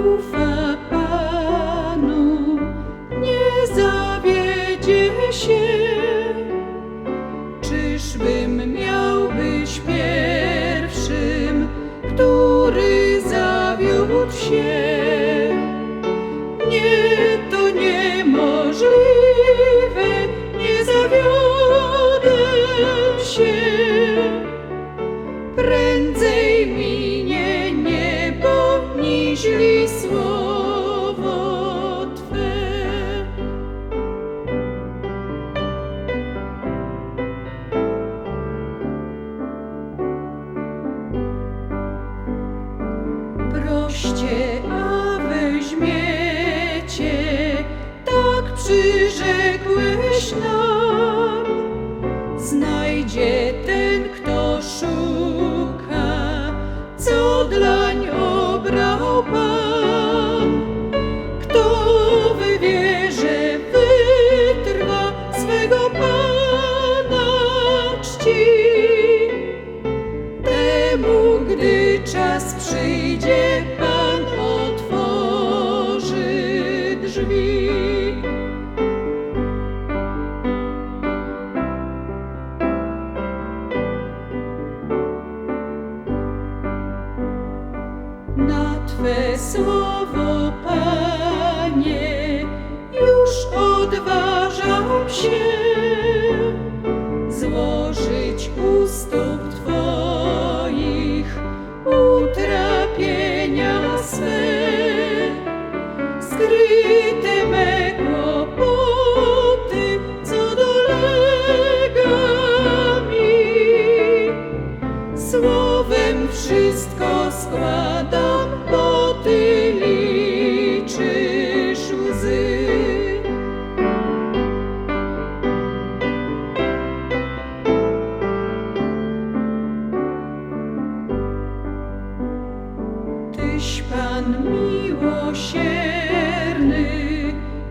ufa Panu, nie zawiedzie się. Czyżbym miał być pierwszym, który zawiódł się? Nie A weźmiecie, tak przyrzekłeś nam. Twe słowo, Panie, już odważam się złożyć u stóp Twoich utrapienia swe. Skryte me kłopoty, co dolega mi. Słowem wszystko składam, Dziś Pan miłosierny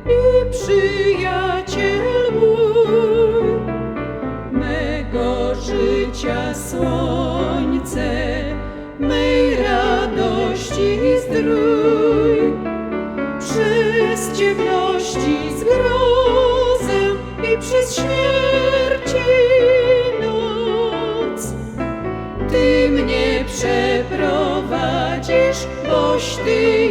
i przyjaciel mój, mego życia słońce, mej radości zdrój, przez ciemności. durch.